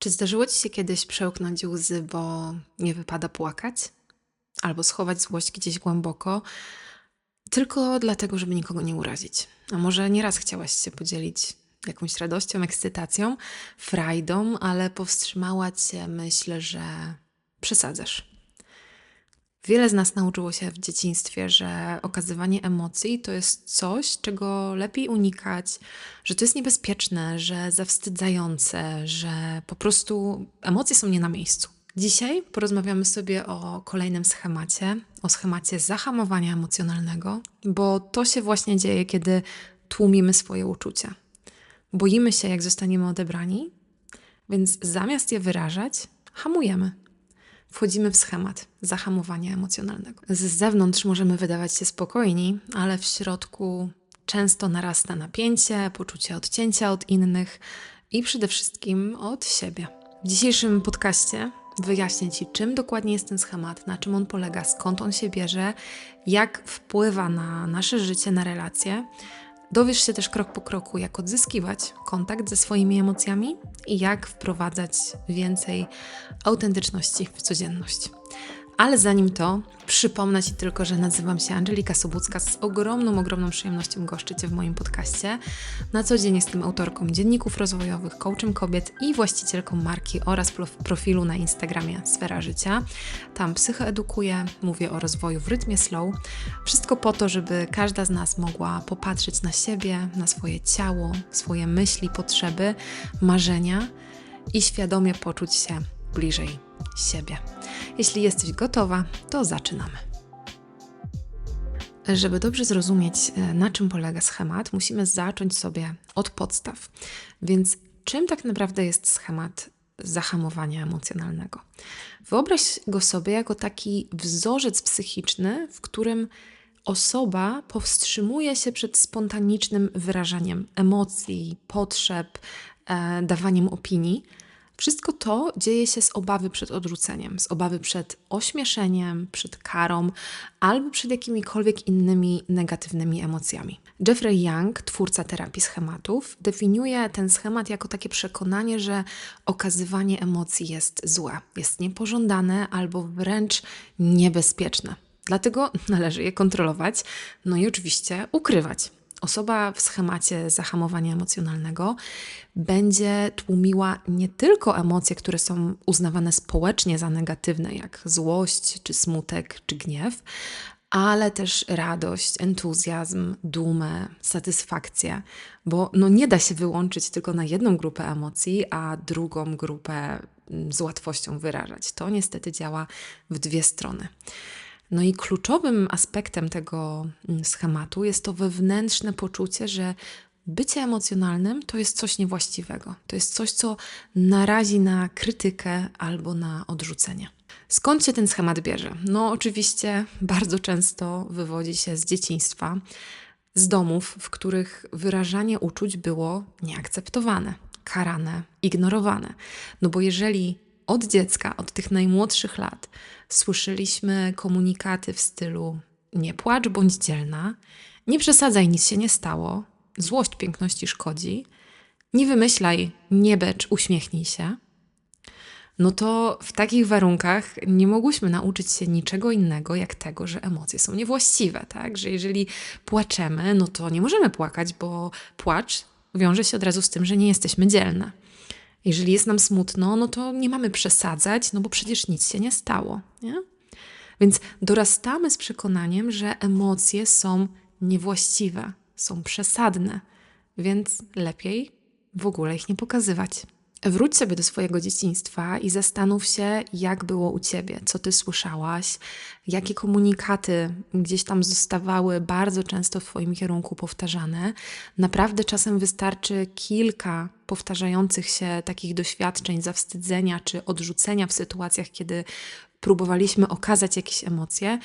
Czy zdarzyło ci się kiedyś przełknąć łzy, bo nie wypada płakać? Albo schować złość gdzieś głęboko, tylko dlatego, żeby nikogo nie urazić? A może nieraz chciałaś się podzielić jakąś radością, ekscytacją, frajdą, ale powstrzymała cię myśl, że przesadzasz. Wiele z nas nauczyło się w dzieciństwie, że okazywanie emocji to jest coś, czego lepiej unikać, że to jest niebezpieczne, że zawstydzające, że po prostu emocje są nie na miejscu. Dzisiaj porozmawiamy sobie o kolejnym schemacie, o schemacie zahamowania emocjonalnego, bo to się właśnie dzieje, kiedy tłumimy swoje uczucia. Boimy się, jak zostaniemy odebrani, więc zamiast je wyrażać, hamujemy wchodzimy w schemat zahamowania emocjonalnego. Z zewnątrz możemy wydawać się spokojni, ale w środku często narasta napięcie, poczucie odcięcia od innych i przede wszystkim od siebie. W dzisiejszym podcaście wyjaśnię Ci, czym dokładnie jest ten schemat, na czym on polega, skąd on się bierze, jak wpływa na nasze życie, na relacje Dowiesz się też krok po kroku, jak odzyskiwać kontakt ze swoimi emocjami i jak wprowadzać więcej autentyczności w codzienność. Ale zanim to, przypomnę Ci tylko, że nazywam się Angelika Sobucka. Z ogromną, ogromną przyjemnością goszczę Cię w moim podcaście. Na co dzień jestem autorką dzienników rozwojowych, coachem kobiet i właścicielką marki oraz profilu na Instagramie Sfera Życia. Tam psychoedukuję, mówię o rozwoju w rytmie slow. Wszystko po to, żeby każda z nas mogła popatrzeć na siebie, na swoje ciało, swoje myśli, potrzeby, marzenia i świadomie poczuć się bliżej siebie. Jeśli jesteś gotowa, to zaczynamy. Żeby dobrze zrozumieć, e, na czym polega schemat, musimy zacząć sobie od podstaw. Więc czym tak naprawdę jest schemat zahamowania emocjonalnego? Wyobraź go sobie jako taki wzorzec psychiczny, w którym osoba powstrzymuje się przed spontanicznym wyrażaniem emocji, potrzeb, e, dawaniem opinii, wszystko to dzieje się z obawy przed odrzuceniem, z obawy przed ośmieszeniem, przed karą albo przed jakimikolwiek innymi negatywnymi emocjami. Jeffrey Young, twórca terapii schematów, definiuje ten schemat jako takie przekonanie, że okazywanie emocji jest złe, jest niepożądane albo wręcz niebezpieczne. Dlatego należy je kontrolować, no i oczywiście ukrywać. Osoba w schemacie zahamowania emocjonalnego będzie tłumiła nie tylko emocje, które są uznawane społecznie za negatywne, jak złość, czy smutek, czy gniew, ale też radość, entuzjazm, dumę, satysfakcję, bo no nie da się wyłączyć tylko na jedną grupę emocji, a drugą grupę mm, z łatwością wyrażać. To niestety działa w dwie strony. No i kluczowym aspektem tego mm, schematu jest to wewnętrzne poczucie, że bycie emocjonalnym to jest coś niewłaściwego. To jest coś, co narazi na krytykę albo na odrzucenie. Skąd się ten schemat bierze? No, oczywiście bardzo często wywodzi się z dzieciństwa, z domów, w których wyrażanie uczuć było nieakceptowane, karane, ignorowane. No bo jeżeli od dziecka, od tych najmłodszych lat, słyszeliśmy komunikaty w stylu nie płacz, bądź dzielna, nie przesadzaj, nic się nie stało, złość piękności szkodzi, nie wymyślaj, nie becz, uśmiechnij się, no to w takich warunkach nie mogłyśmy nauczyć się niczego innego, jak tego, że emocje są niewłaściwe, tak? Że jeżeli płaczemy, no to nie możemy płakać, bo płacz wiąże się od razu z tym, że nie jesteśmy dzielne. Jeżeli jest nam smutno, no to nie mamy przesadzać, no bo przecież nic się nie stało. Nie? Więc dorastamy z przekonaniem, że emocje są niewłaściwe, są przesadne, więc lepiej w ogóle ich nie pokazywać. Wróć sobie do swojego dzieciństwa i zastanów się, jak było u ciebie, co ty słyszałaś, jakie komunikaty gdzieś tam zostawały bardzo często w Twoim kierunku powtarzane. Naprawdę czasem wystarczy kilka powtarzających się takich doświadczeń, zawstydzenia czy odrzucenia w sytuacjach, kiedy próbowaliśmy okazać jakieś emocje,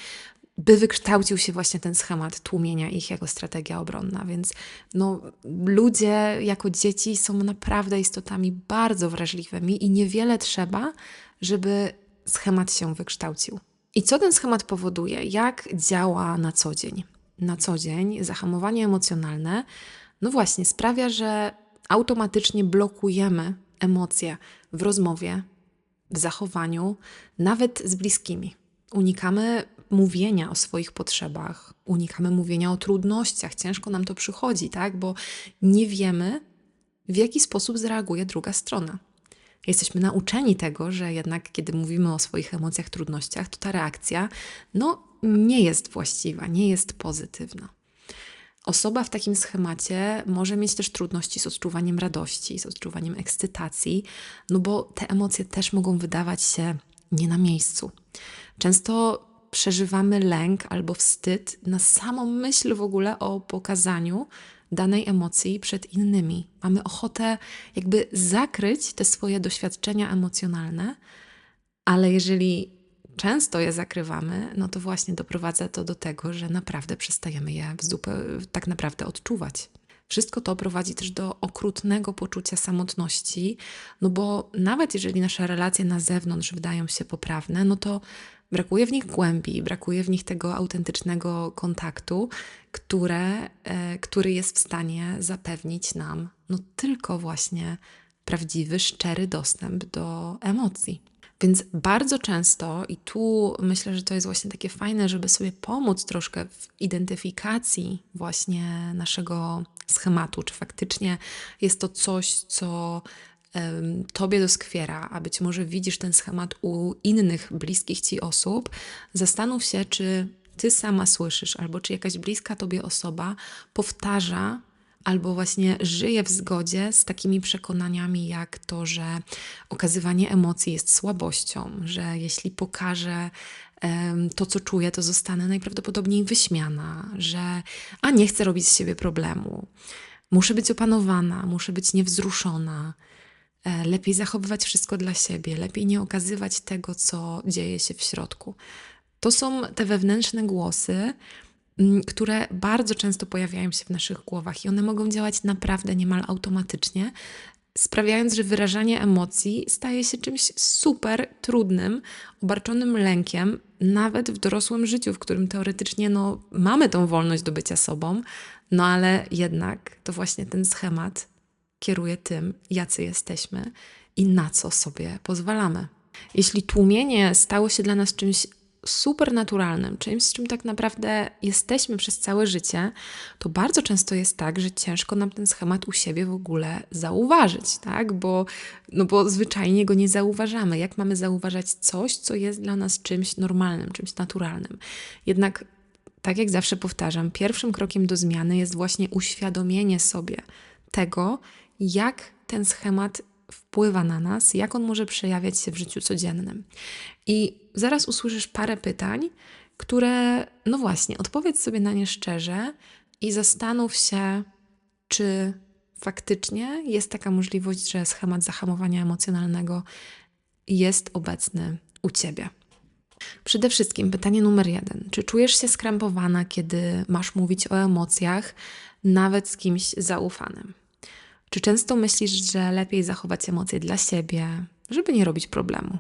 by wykształcił się właśnie ten schemat tłumienia ich jako strategia obronna. Więc no, ludzie jako dzieci są naprawdę istotami bardzo wrażliwymi i niewiele trzeba, żeby schemat się wykształcił. I co ten schemat powoduje? Jak działa na co dzień? Na co dzień zahamowanie emocjonalne, no właśnie, sprawia, że automatycznie blokujemy emocje w rozmowie, w zachowaniu, nawet z bliskimi. Unikamy mówienia o swoich potrzebach, unikamy mówienia o trudnościach, ciężko nam to przychodzi, tak? Bo nie wiemy, w jaki sposób zareaguje druga strona. Jesteśmy nauczeni tego, że jednak kiedy mówimy o swoich emocjach, trudnościach, to ta reakcja no, nie jest właściwa, nie jest pozytywna. Osoba w takim schemacie może mieć też trudności z odczuwaniem radości, z odczuwaniem ekscytacji, no bo te emocje też mogą wydawać się nie na miejscu. Często przeżywamy lęk albo wstyd na samą myśl w ogóle o pokazaniu danej emocji przed innymi. Mamy ochotę jakby zakryć te swoje doświadczenia emocjonalne, ale jeżeli często je zakrywamy, no to właśnie doprowadza to do tego, że naprawdę przestajemy je tak naprawdę odczuwać. Wszystko to prowadzi też do okrutnego poczucia samotności, no bo nawet jeżeli nasze relacje na zewnątrz wydają się poprawne, no to brakuje w nich głębi, brakuje w nich tego autentycznego kontaktu, które, e, który jest w stanie zapewnić nam no tylko właśnie prawdziwy, szczery dostęp do emocji. Więc bardzo często, i tu myślę, że to jest właśnie takie fajne, żeby sobie pomóc troszkę w identyfikacji właśnie naszego schematu, czy faktycznie jest to coś, co tobie doskwiera, a być może widzisz ten schemat u innych bliskich ci osób, zastanów się, czy ty sama słyszysz, albo czy jakaś bliska tobie osoba powtarza albo właśnie żyje w zgodzie z takimi przekonaniami, jak to, że okazywanie emocji jest słabością, że jeśli pokażę to, co czuję, to zostanę najprawdopodobniej wyśmiana, że a nie chcę robić z siebie problemu, muszę być opanowana, muszę być niewzruszona. E, lepiej zachowywać wszystko dla siebie, lepiej nie okazywać tego, co dzieje się w środku. To są te wewnętrzne głosy, które bardzo często pojawiają się w naszych głowach i one mogą działać naprawdę niemal automatycznie, sprawiając, że wyrażanie emocji staje się czymś super trudnym, obarczonym lękiem, nawet w dorosłym życiu, w którym teoretycznie no, mamy tą wolność do bycia sobą, no ale jednak to właśnie ten schemat kieruje tym, jacy jesteśmy i na co sobie pozwalamy. Jeśli tłumienie stało się dla nas czymś supernaturalnym, czymś, z czym tak naprawdę jesteśmy przez całe życie, to bardzo często jest tak, że ciężko nam ten schemat u siebie w ogóle zauważyć, tak? Bo, no bo zwyczajnie go nie zauważamy. Jak mamy zauważać coś, co jest dla nas czymś normalnym, czymś naturalnym? Jednak, tak jak zawsze powtarzam, pierwszym krokiem do zmiany jest właśnie uświadomienie sobie tego, jak ten schemat wpływa na nas, jak on może przejawiać się w życiu codziennym. I zaraz usłyszysz parę pytań, które, no właśnie, odpowiedz sobie na nie szczerze i zastanów się, czy faktycznie jest taka możliwość, że schemat zahamowania emocjonalnego jest obecny u ciebie. Przede wszystkim pytanie numer jeden: czy czujesz się skrępowana, kiedy masz mówić o emocjach, nawet z kimś zaufanym? Czy często myślisz, że lepiej zachować emocje dla siebie, żeby nie robić problemu?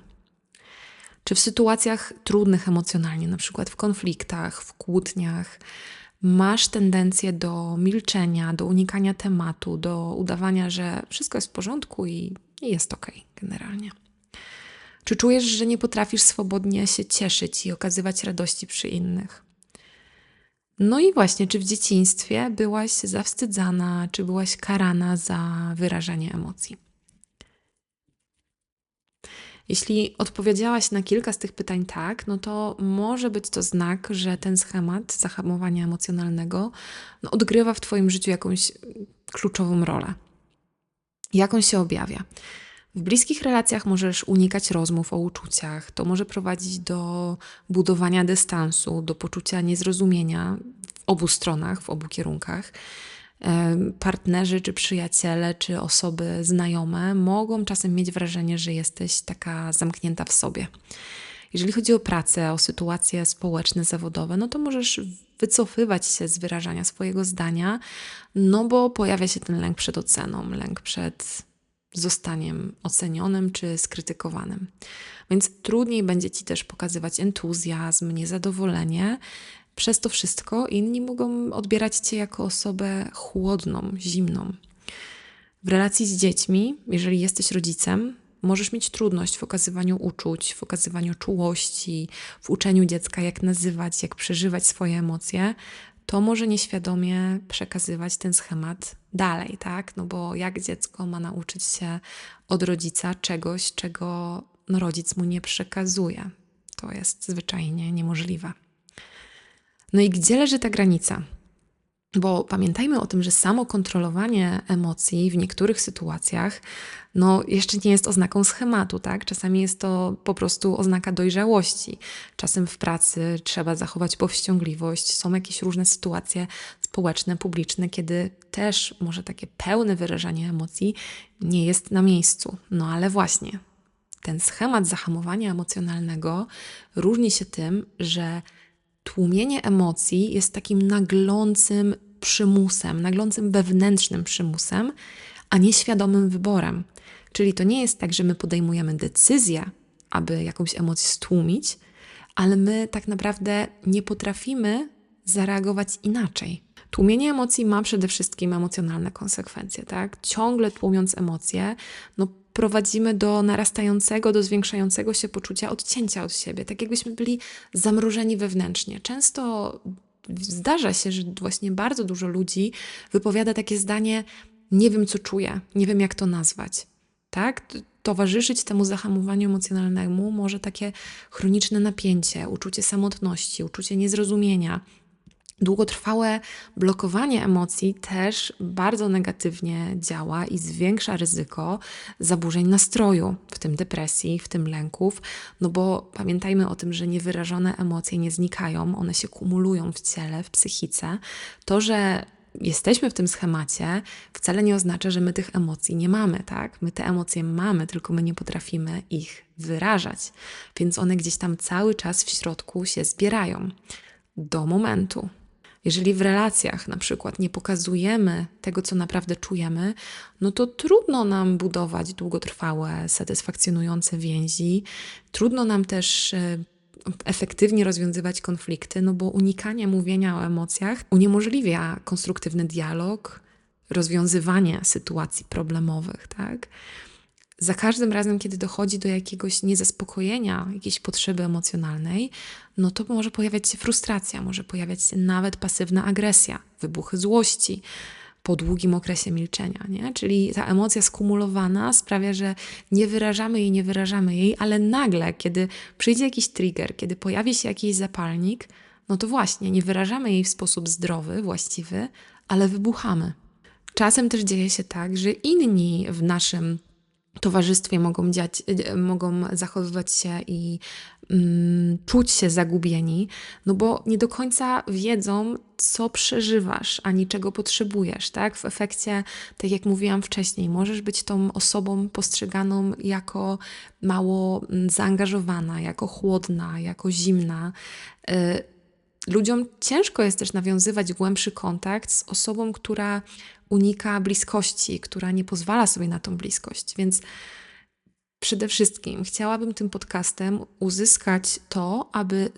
Czy w sytuacjach trudnych emocjonalnie, na przykład w konfliktach, w kłótniach, masz tendencję do milczenia, do unikania tematu, do udawania, że wszystko jest w porządku i, i jest ok, generalnie? Czy czujesz, że nie potrafisz swobodnie się cieszyć i okazywać radości przy innych? No i właśnie, czy w dzieciństwie byłaś zawstydzana, czy byłaś karana za wyrażanie emocji? Jeśli odpowiedziałaś na kilka z tych pytań tak, no to może być to znak, że ten schemat zahamowania emocjonalnego no, odgrywa w Twoim życiu jakąś kluczową rolę. Jak on się objawia? W bliskich relacjach możesz unikać rozmów o uczuciach. To może prowadzić do budowania dystansu, do poczucia niezrozumienia w obu stronach, w obu kierunkach. Partnerzy, czy przyjaciele, czy osoby znajome mogą czasem mieć wrażenie, że jesteś taka zamknięta w sobie. Jeżeli chodzi o pracę, o sytuacje społeczne, zawodowe, no to możesz wycofywać się z wyrażania swojego zdania, no bo pojawia się ten lęk przed oceną, lęk przed zostaniem ocenionym czy skrytykowanym. Więc trudniej będzie ci też pokazywać entuzjazm, niezadowolenie. Przez to wszystko inni mogą odbierać cię jako osobę chłodną, zimną. W relacji z dziećmi, jeżeli jesteś rodzicem, możesz mieć trudność w okazywaniu uczuć, w okazywaniu czułości, w uczeniu dziecka, jak nazywać, jak przeżywać swoje emocje, to może nieświadomie przekazywać ten schemat dalej, tak? No bo jak dziecko ma nauczyć się od rodzica czegoś, czego no, rodzic mu nie przekazuje? To jest zwyczajnie niemożliwe. No i gdzie leży ta granica? Bo pamiętajmy o tym, że samo kontrolowanie emocji w niektórych sytuacjach no, jeszcze nie jest oznaką schematu, tak? Czasami jest to po prostu oznaka dojrzałości. Czasem w pracy trzeba zachować powściągliwość. Są jakieś różne sytuacje społeczne, publiczne, kiedy też może takie pełne wyrażanie emocji nie jest na miejscu. No ale właśnie, ten schemat zahamowania emocjonalnego różni się tym, że tłumienie emocji jest takim naglącym przymusem, naglącym wewnętrznym przymusem, a nie świadomym wyborem. Czyli to nie jest tak, że my podejmujemy decyzję, aby jakąś emocję stłumić, ale my tak naprawdę nie potrafimy zareagować inaczej. Tłumienie emocji ma przede wszystkim emocjonalne konsekwencje, tak? Ciągle tłumiąc emocje, no prowadzimy do narastającego, do zwiększającego się poczucia odcięcia od siebie, tak jakbyśmy byli zamrożeni wewnętrznie. Często zdarza się, że właśnie bardzo dużo ludzi wypowiada takie zdanie: Nie wiem, co czuję, nie wiem, jak to nazwać. Tak? Towarzyszyć temu zahamowaniu emocjonalnemu może takie chroniczne napięcie, uczucie samotności, uczucie niezrozumienia, Długotrwałe blokowanie emocji też bardzo negatywnie działa i zwiększa ryzyko zaburzeń nastroju, w tym depresji, w tym lęków, no bo pamiętajmy o tym, że niewyrażone emocje nie znikają, one się kumulują w ciele, w psychice. To, że jesteśmy w tym schemacie, wcale nie oznacza, że my tych emocji nie mamy, tak? My te emocje mamy, tylko my nie potrafimy ich wyrażać, więc one gdzieś tam cały czas w środku się zbierają do momentu, jeżeli w relacjach na przykład nie pokazujemy tego, co naprawdę czujemy, no to trudno nam budować długotrwałe, satysfakcjonujące więzi, trudno nam też e, efektywnie rozwiązywać konflikty, no bo unikanie mówienia o emocjach uniemożliwia konstruktywny dialog, rozwiązywanie sytuacji problemowych, tak? Za każdym razem, kiedy dochodzi do jakiegoś niezaspokojenia, jakiejś potrzeby emocjonalnej, no to może pojawiać się frustracja, może pojawiać się nawet pasywna agresja, wybuchy złości po długim okresie milczenia, nie? Czyli ta emocja skumulowana sprawia, że nie wyrażamy jej, nie wyrażamy jej, ale nagle, kiedy przyjdzie jakiś trigger, kiedy pojawi się jakiś zapalnik, no to właśnie nie wyrażamy jej w sposób zdrowy, właściwy, ale wybuchamy. Czasem też dzieje się tak, że inni w naszym towarzystwie mogą, dziać, mogą zachowywać się i mm, czuć się zagubieni, no bo nie do końca wiedzą, co przeżywasz, ani czego potrzebujesz, tak? W efekcie, tak jak mówiłam wcześniej, możesz być tą osobą postrzeganą jako mało mm, zaangażowana, jako chłodna, jako zimna. Y ludziom ciężko jest też nawiązywać głębszy kontakt z osobą, która unika bliskości, która nie pozwala sobie na tą bliskość. Więc przede wszystkim chciałabym tym podcastem uzyskać to, aby,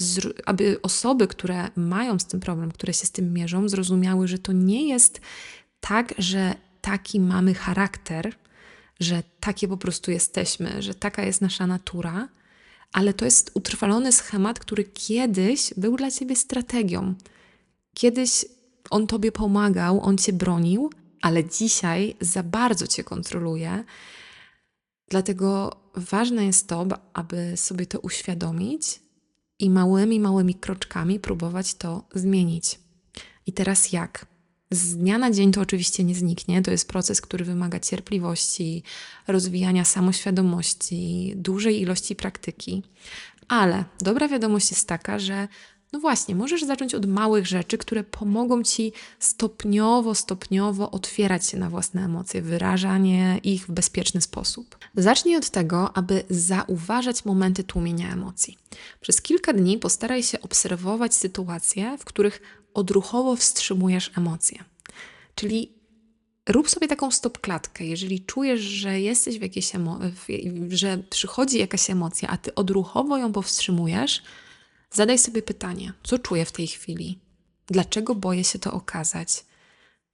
aby osoby, które mają z tym problem, które się z tym mierzą, zrozumiały, że to nie jest tak, że taki mamy charakter, że takie po prostu jesteśmy, że taka jest nasza natura, ale to jest utrwalony schemat, który kiedyś był dla ciebie strategią. Kiedyś on tobie pomagał, on cię bronił, ale dzisiaj za bardzo cię kontroluje. Dlatego ważne jest to, aby sobie to uświadomić i małymi, małymi kroczkami próbować to zmienić. I teraz jak? Z dnia na dzień to oczywiście nie zniknie. To jest proces, który wymaga cierpliwości, rozwijania samoświadomości, dużej ilości praktyki. Ale dobra wiadomość jest taka, że no właśnie, możesz zacząć od małych rzeczy, które pomogą ci stopniowo, stopniowo otwierać się na własne emocje, wyrażanie ich w bezpieczny sposób. Zacznij od tego, aby zauważać momenty tłumienia emocji. Przez kilka dni postaraj się obserwować sytuacje, w których odruchowo wstrzymujesz emocje. Czyli rób sobie taką stopklatkę. Jeżeli czujesz, że jesteś w jakiejś emo- że przychodzi jakaś emocja, a ty odruchowo ją powstrzymujesz, Zadaj sobie pytanie, co czuję w tej chwili? Dlaczego boję się to okazać?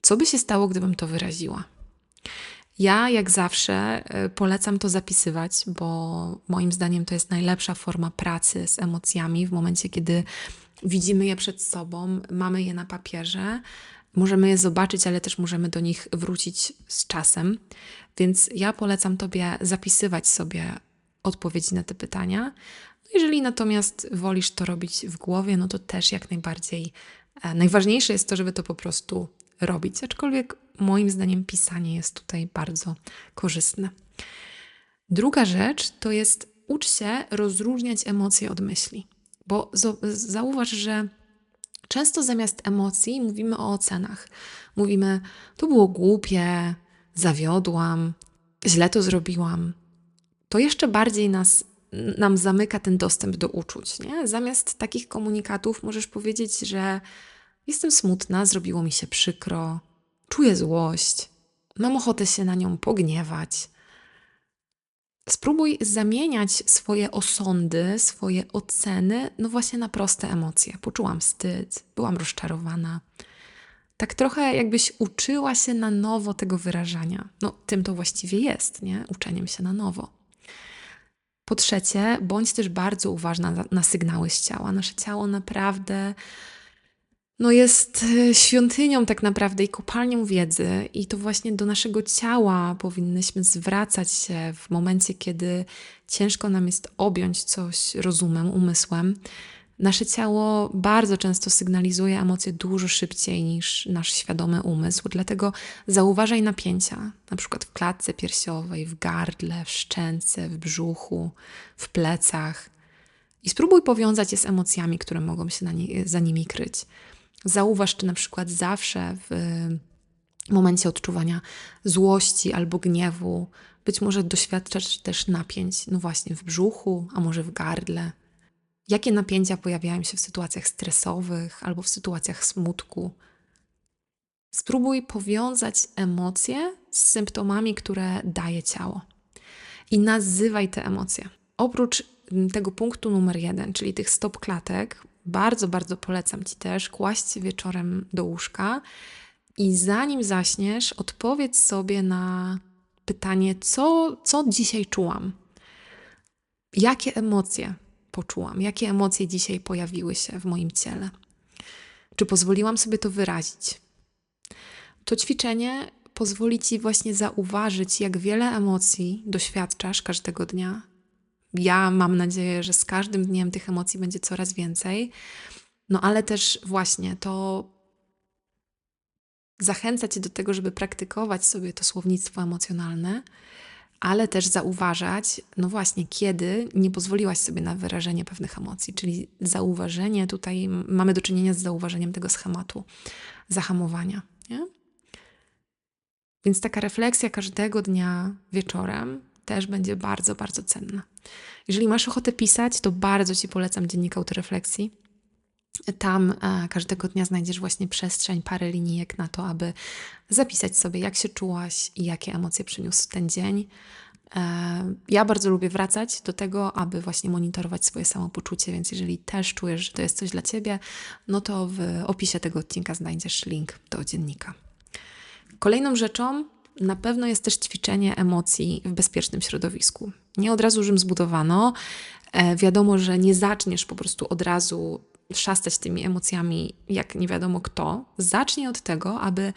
Co by się stało, gdybym to wyraziła? Ja, jak zawsze, y, polecam to zapisywać, bo moim zdaniem to jest najlepsza forma pracy z emocjami w momencie, kiedy widzimy je przed sobą, mamy je na papierze, możemy je zobaczyć, ale też możemy do nich wrócić z czasem. Więc ja polecam Tobie zapisywać sobie odpowiedzi na te pytania. Jeżeli natomiast wolisz to robić w głowie, no to też jak najbardziej. E, najważniejsze jest to, żeby to po prostu robić, aczkolwiek moim zdaniem pisanie jest tutaj bardzo korzystne. Druga rzecz to jest ucz się rozróżniać emocje od myśli, bo zauważ, że często zamiast emocji mówimy o ocenach. Mówimy, to było głupie, zawiodłam, źle to zrobiłam. To jeszcze bardziej nas, nam zamyka ten dostęp do uczuć. Nie? Zamiast takich komunikatów możesz powiedzieć, że jestem smutna, zrobiło mi się przykro, czuję złość, mam ochotę się na nią pogniewać. Spróbuj zamieniać swoje osądy, swoje oceny, no właśnie na proste emocje. Poczułam wstyd, byłam rozczarowana. Tak trochę jakbyś uczyła się na nowo tego wyrażania. No, tym to właściwie jest, nie? Uczeniem się na nowo. Po trzecie, bądź też bardzo uważna na, na sygnały z ciała. Nasze ciało naprawdę no jest e, świątynią tak naprawdę i kopalnią wiedzy, i to właśnie do naszego ciała powinnyśmy zwracać się w momencie, kiedy ciężko nam jest objąć coś rozumem, umysłem. Nasze ciało bardzo często sygnalizuje emocje dużo szybciej niż nasz świadomy umysł, dlatego zauważaj napięcia, na przykład w klatce piersiowej, w gardle, w szczęce, w brzuchu, w plecach. I spróbuj powiązać je z emocjami, które mogą się nie, za nimi kryć. Zauważ, czy na przykład zawsze w momencie odczuwania złości albo gniewu, być może doświadczasz też napięć, no właśnie w brzuchu, a może w gardle. Jakie napięcia pojawiają się w sytuacjach stresowych albo w sytuacjach smutku? Spróbuj powiązać emocje z symptomami, które daje ciało. I nazywaj te emocje. Oprócz tego punktu numer jeden, czyli tych stop klatek, bardzo, bardzo polecam Ci też kłaść wieczorem do łóżka i zanim zaśniesz, odpowiedz sobie na pytanie, co, co dzisiaj czułam, jakie emocje poczułam, jakie emocje dzisiaj pojawiły się w moim ciele. Czy pozwoliłam sobie to wyrazić? To ćwiczenie pozwoli Ci właśnie zauważyć, jak wiele emocji doświadczasz każdego dnia, ja mam nadzieję, że z każdym dniem tych emocji będzie coraz więcej. No ale też właśnie to zachęca cię do tego, żeby praktykować sobie to słownictwo emocjonalne, ale też zauważać, no właśnie, kiedy nie pozwoliłaś sobie na wyrażenie pewnych emocji, czyli zauważenie, tutaj mamy do czynienia z zauważeniem tego schematu zahamowania. Nie? Więc taka refleksja każdego dnia wieczorem też będzie bardzo, bardzo cenna. Jeżeli masz ochotę pisać, to bardzo Ci polecam dziennik autorefleksji. Tam e, każdego dnia znajdziesz właśnie przestrzeń, parę linijek na to, aby zapisać sobie, jak się czułaś i jakie emocje przyniósł ten dzień. E, ja bardzo lubię wracać do tego, aby właśnie monitorować swoje samopoczucie, więc jeżeli też czujesz, że to jest coś dla Ciebie, no to w opisie tego odcinka znajdziesz link do dziennika. Kolejną rzeczą na pewno jest też ćwiczenie emocji w bezpiecznym środowisku. Nie od razu Rzym zbudowano. E, wiadomo, że nie zaczniesz po prostu od razu szastać tymi emocjami jak nie wiadomo kto. Zacznij od tego, aby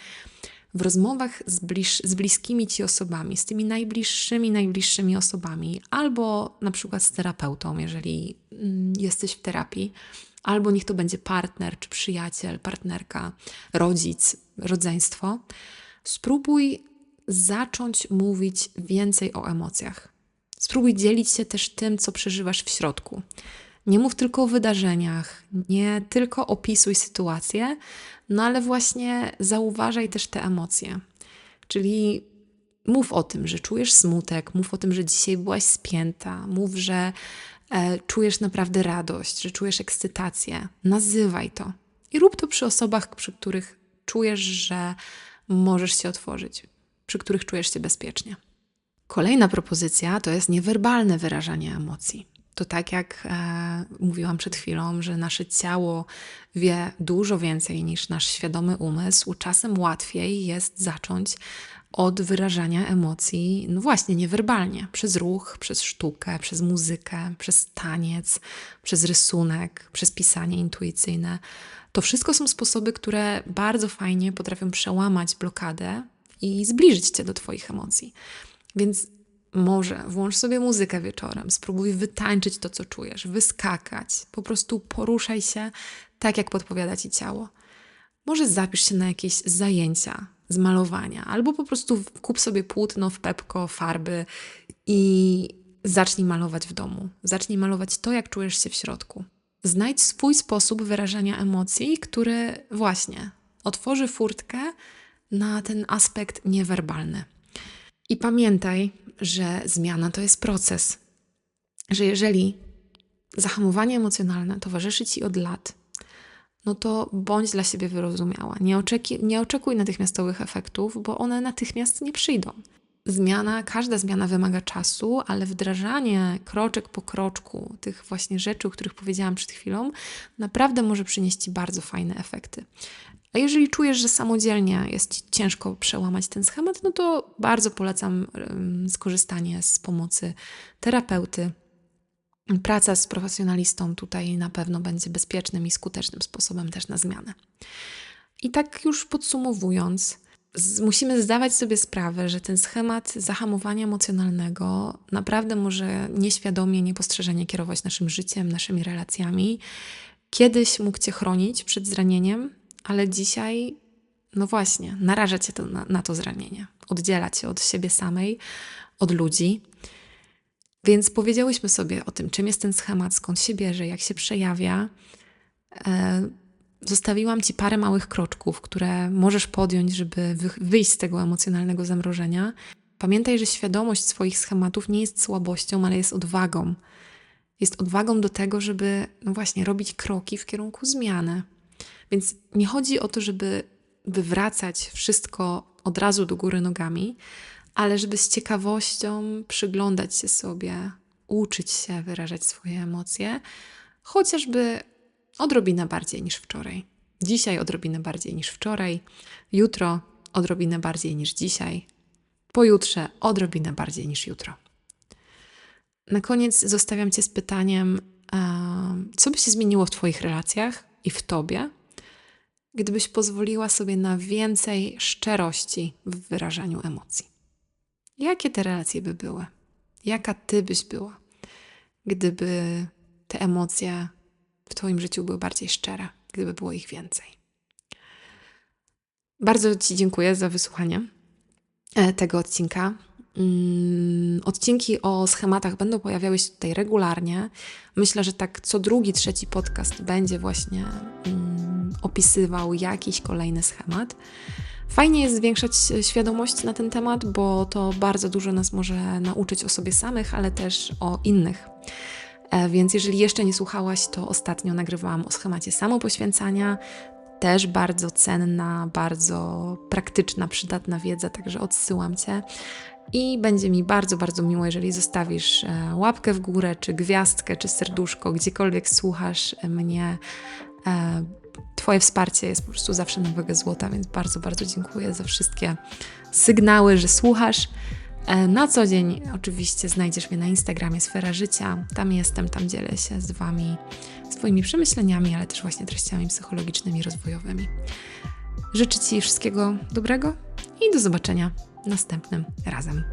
w rozmowach z, bliż, z bliskimi ci osobami, z tymi najbliższymi, najbliższymi osobami, albo na przykład z terapeutą, jeżeli mm, jesteś w terapii, albo niech to będzie partner, czy przyjaciel, partnerka, rodzic, rodzeństwo, spróbuj zacząć mówić więcej o emocjach. Spróbuj dzielić się też tym, co przeżywasz w środku. Nie mów tylko o wydarzeniach, nie tylko opisuj sytuację, no ale właśnie zauważaj też te emocje. Czyli mów o tym, że czujesz smutek, mów o tym, że dzisiaj byłaś spięta, mów, że e, czujesz naprawdę radość, że czujesz ekscytację. Nazywaj to. I rób to przy osobach, przy których czujesz, że możesz się otworzyć przy których czujesz się bezpiecznie. Kolejna propozycja to jest niewerbalne wyrażanie emocji. To tak jak e, mówiłam przed chwilą, że nasze ciało wie dużo więcej niż nasz świadomy umysł, czasem łatwiej jest zacząć od wyrażania emocji, no właśnie, niewerbalnie, przez ruch, przez sztukę, przez muzykę, przez taniec, przez rysunek, przez pisanie intuicyjne. To wszystko są sposoby, które bardzo fajnie potrafią przełamać blokadę i zbliżyć cię do Twoich emocji. Więc może włącz sobie muzykę wieczorem, spróbuj wytańczyć to, co czujesz, wyskakać, po prostu poruszaj się tak, jak podpowiada ci ciało. Może zapisz się na jakieś zajęcia z malowania, albo po prostu kup sobie płótno w pepko, farby i zacznij malować w domu. Zacznij malować to, jak czujesz się w środku. Znajdź swój sposób wyrażania emocji, który właśnie otworzy furtkę na ten aspekt niewerbalny. I pamiętaj, że zmiana to jest proces. Że jeżeli zahamowanie emocjonalne towarzyszy ci od lat, no to bądź dla siebie wyrozumiała. Nie, oczeki, nie oczekuj natychmiastowych efektów, bo one natychmiast nie przyjdą. Zmiana, każda zmiana wymaga czasu, ale wdrażanie kroczek po kroczku tych właśnie rzeczy, o których powiedziałam przed chwilą, naprawdę może przynieść Ci bardzo fajne efekty. A jeżeli czujesz, że samodzielnie jest ci ciężko przełamać ten schemat, no to bardzo polecam skorzystanie z pomocy terapeuty. Praca z profesjonalistą tutaj na pewno będzie bezpiecznym i skutecznym sposobem też na zmianę. I tak już podsumowując, musimy zdawać sobie sprawę, że ten schemat zahamowania emocjonalnego naprawdę może nieświadomie, niepostrzeżenie kierować naszym życiem, naszymi relacjami. Kiedyś mógł Cię chronić przed zranieniem, ale dzisiaj, no właśnie, naraża cię to, na, na to zranienie, oddziela cię od siebie samej, od ludzi. Więc powiedziałyśmy sobie o tym, czym jest ten schemat, skąd się bierze, jak się przejawia. E, zostawiłam ci parę małych kroczków, które możesz podjąć, żeby wyjść z tego emocjonalnego zamrożenia. Pamiętaj, że świadomość swoich schematów nie jest słabością, ale jest odwagą. Jest odwagą do tego, żeby no właśnie robić kroki w kierunku zmiany. Więc nie chodzi o to, żeby wywracać wszystko od razu do góry nogami, ale żeby z ciekawością przyglądać się sobie, uczyć się wyrażać swoje emocje, chociażby odrobinę bardziej niż wczoraj. Dzisiaj odrobinę bardziej niż wczoraj, jutro odrobinę bardziej niż dzisiaj, pojutrze odrobinę bardziej niż jutro. Na koniec zostawiam Cię z pytaniem, co by się zmieniło w Twoich relacjach i w Tobie, gdybyś pozwoliła sobie na więcej szczerości w wyrażaniu emocji. Jakie te relacje by były? Jaka ty byś była, gdyby te emocje w Twoim życiu były bardziej szczere, gdyby było ich więcej? Bardzo Ci dziękuję za wysłuchanie e, tego odcinka. Mm, odcinki o schematach będą pojawiały się tutaj regularnie. Myślę, że tak co drugi, trzeci podcast będzie właśnie mm, opisywał jakiś kolejny schemat. Fajnie jest zwiększać świadomość na ten temat, bo to bardzo dużo nas może nauczyć o sobie samych, ale też o innych. E, więc jeżeli jeszcze nie słuchałaś, to ostatnio nagrywałam o schemacie samopoświęcania. Też bardzo cenna, bardzo praktyczna, przydatna wiedza, także odsyłam Cię. I będzie mi bardzo, bardzo miło, jeżeli zostawisz e, łapkę w górę, czy gwiazdkę, czy serduszko, gdziekolwiek słuchasz mnie. E, twoje wsparcie jest po prostu zawsze na wagę złota, więc bardzo, bardzo dziękuję za wszystkie sygnały, że słuchasz. E, na co dzień oczywiście znajdziesz mnie na Instagramie Sfera Życia. Tam jestem, tam dzielę się z Wami swoimi przemyśleniami, ale też właśnie treściami psychologicznymi, rozwojowymi. Życzę Ci wszystkiego dobrego i do zobaczenia następnym razem.